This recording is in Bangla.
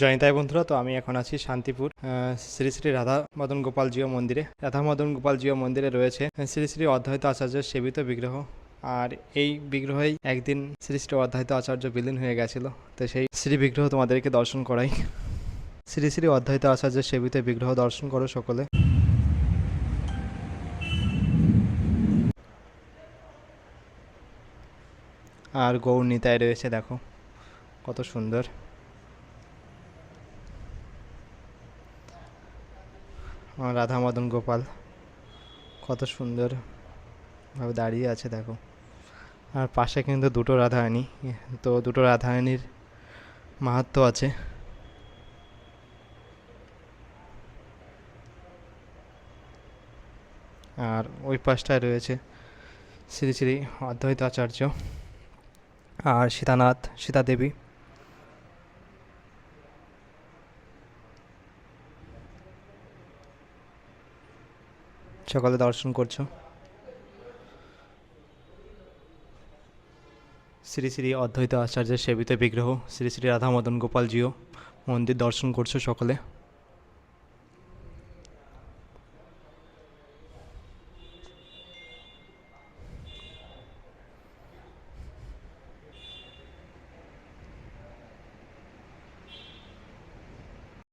জয়ন্তাই বন্ধুরা, তো আমি এখন আছি শান্তিপুর শ্রী শ্রী রাধা মদন গোপাল জিও মন্দিরে। রাধা মদন গোপাল জিও মন্দিরে রয়েছে শ্রী শ্রী অদ্বৈত আচার্যের সেবিত বিগ্রহ। আর এই বিগ্রহেই একদিন শ্রী শ্রী অদ্বৈত আচার্য বিলীন হয়ে গেছিল, তো সেই শ্রী বিগ্রহ তোমাদেরকে দর্শন করাই। শ্রী শ্রী অধ্যায়িত আচার্যের সেবিত বিগ্রহ দর্শন করো সকলে। আর গৌর নিতায় রয়েছে, দেখো, কত সুন্দর। রাধা মদন গোপাল। কত সুন্দর ভাবে দাঁড়িয়ে আছে দেখো। আর পাশে কিন্তু দুটো রাধারানী, তো দুটো রাধারানীর মাহাত্ম আছে। আর ওই পাশটায় রয়েছে শ্রী শ্রী অদ্বৈত আচার্য আর সীতানাথ সীতা সকালে দর্শন করছ? শ্রী শ্রী অদ্বৈত আচার্যের সেবিত বিগ্রহ, শ্রী শ্রী রাধা মদন গোপালজিও মন্দির দর্শন করছ সকলে?